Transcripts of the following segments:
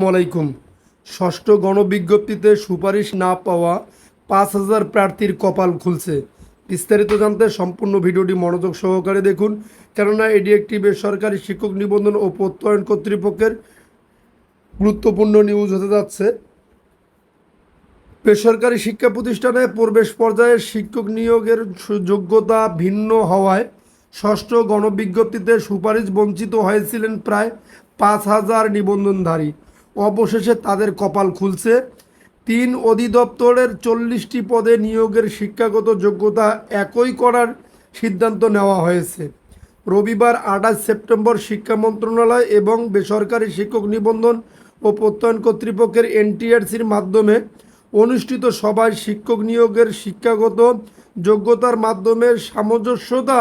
আলাইকুম। ষষ্ঠ গণবিজ্ঞপ্তিতে সুপারিশ না পাওয়া পাঁচ হাজার প্রার্থীর কপাল খুলছে। বিস্তারিত জানতে সম্পূর্ণ ভিডিওটি মনোযোগ সহকারে দেখুন, কেননা এটি একটি বেসরকারি শিক্ষক নিবন্ধন ও প্রত্যয়ন কর্তৃপক্ষের গুরুত্বপূর্ণ নিউজ হতে যাচ্ছে। বেসরকারি শিক্ষা প্রতিষ্ঠানে প্রবেশ পর্যায়ে শিক্ষক নিয়োগের যোগ্যতা ভিন্ন হওয়ায় ষষ্ঠ গণবিজ্ঞপ্তিতে সুপারিশ বঞ্চিত হয়েছিলেন প্রায় পাঁচ হাজার নিবন্ধনধারী। অবশেষে তাদের কপাল খুলছে। তিন অধিদপ্তরের চল্লিশটি পদে নিয়োগের শিক্ষাগত যোগ্যতা একই করার সিদ্ধান্ত নেওয়া হয়েছে। রবিবার আঠাশ সেপ্টেম্বর শিক্ষা মন্ত্রণালয় এবং বেসরকারি শিক্ষক নিবন্ধন ও প্রত্যয়ন কর্তৃপক্ষের এনটিআরসির মাধ্যমে অনুষ্ঠিত সভায় শিক্ষক নিয়োগের শিক্ষাগত যোগ্যতার মাধ্যমে সামঞ্জস্যতা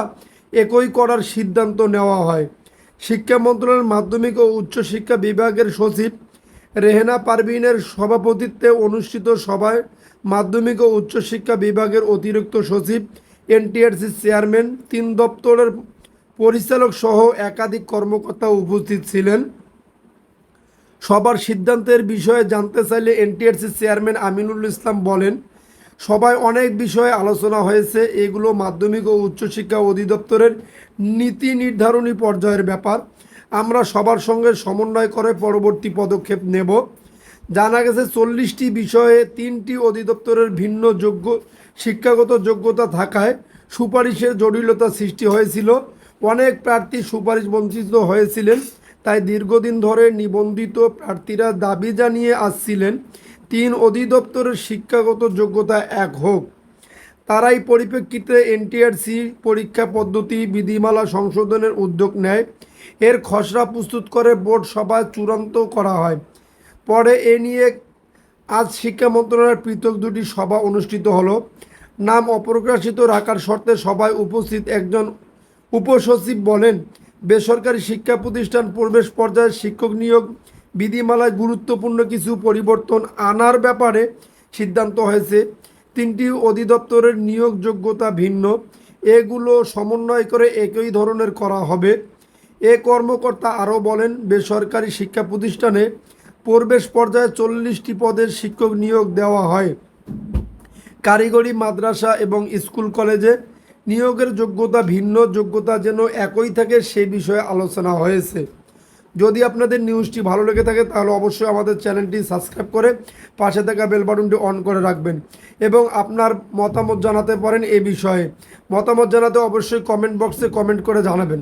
একই করার সিদ্ধান্ত নেওয়া হয়। শিক্ষা মন্ত্রণালয়ের মাধ্যমিক ও উচ্চশিক্ষা বিভাগের সচিব রেহেনা পারভিনের সভাপতিত্বে অনুষ্ঠিত সভায় মাধ্যমিক ও উচ্চশিক্ষা বিভাগের অতিরিক্ত সচিব, এনটিআরসি চেয়ারম্যান, তিন দপ্তরের পরিচালক সহ একাধিক কর্মকর্তা উপস্থিত ছিলেন। সবার সিদ্ধান্তের বিষয়ে জানতে চাইলে এনটিআরসি চেয়ারম্যান আমিনুল ইসলাম বলেন সবাই অনেক বিষয়ে আলোচনা হয়েছে, এগুলো মাধ্যমিক ও উচ্চশিক্ষা অধিদপ্তরের নীতি নির্ধারণী পর্যায়ের ব্যাপার। আমরা সবার সঙ্গে সমন্বয় করে পরবর্তী পদক্ষেপ নেব। জানা গেছে, চল্লিশটি বিষয়ে তিনটি অধিদপ্তরের ভিন্ন যোগ্য, শিক্ষাগত যোগ্যতা থাকায় সুপারিশের জটিলতা সৃষ্টি হয়েছিল। অনেক প্রার্থী সুপারিশ বঞ্চিত হয়েছিলেন, তাই দীর্ঘদিন ধরে নিবন্ধিত প্রার্থীরা দাবি জানিয়ে আসছিলেন, তিন অধিদপ্তরের শিক্ষাগত যোগ্যতা এক হোক। তারাই পরিপ্রেক্ষিতে এনটিআরসি পরীক্ষা পদ্ধতি, বিধিমালা সংশোধনের উদ্যোগ নেয়। এর খসড়া প্রস্তুত করে বোর্ড সভায় চূড়ান্ত করা হয়। পরে এ নিয়ে আজ শিক্ষা মন্ত্রণালয়ের পৃথক দুটি সভা অনুষ্ঠিত হলো। নাম অপ্রকাশিত রাখার শর্তে সভায় উপস্থিত একজন উপসচিব বলেন, বেসরকারি শিক্ষা প্রতিষ্ঠান প্রবেশ পর্যায়ে শিক্ষক নিয়োগ বিধিমালায় গুরুত্বপূর্ণ কিছু পরিবর্তন আনার ব্যাপারে সিদ্ধান্ত হয়েছে। তিনটি অধিদপ্তরের নিয়োগ যোগ্যতা ভিন্ন। এগুলো সমন্বয় করে একই ধরনের করা হবে। এ কর্মকর্তা আরও বলেন, বেসরকারি শিক্ষা প্রতিষ্ঠানে প্রবেশ পর্যায়ে চল্লিশটি পদের শিক্ষক নিয়োগ দেওয়া হয়। কারিগরি, মাদ্রাসা এবং স্কুল কলেজে নিয়োগের যোগ্যতা ভিন্ন। যোগ্যতা যেন একই থাকে সে বিষয়ে আলোচনা হয়েছে। যদি আপনাদের নিউজটি ভালো লেগে থাকে, তাহলে অবশ্যই আমাদের চ্যানেলটি সাবস্ক্রাইব করে পাশে থাকা বেল বাটনটি অন করে রাখবেন এবং আপনার মতামত জানাতে পারেন এ বিষয়ে। মতামত জানাতে অবশ্যই কমেন্ট বক্সে কমেন্ট করে জানাবেন।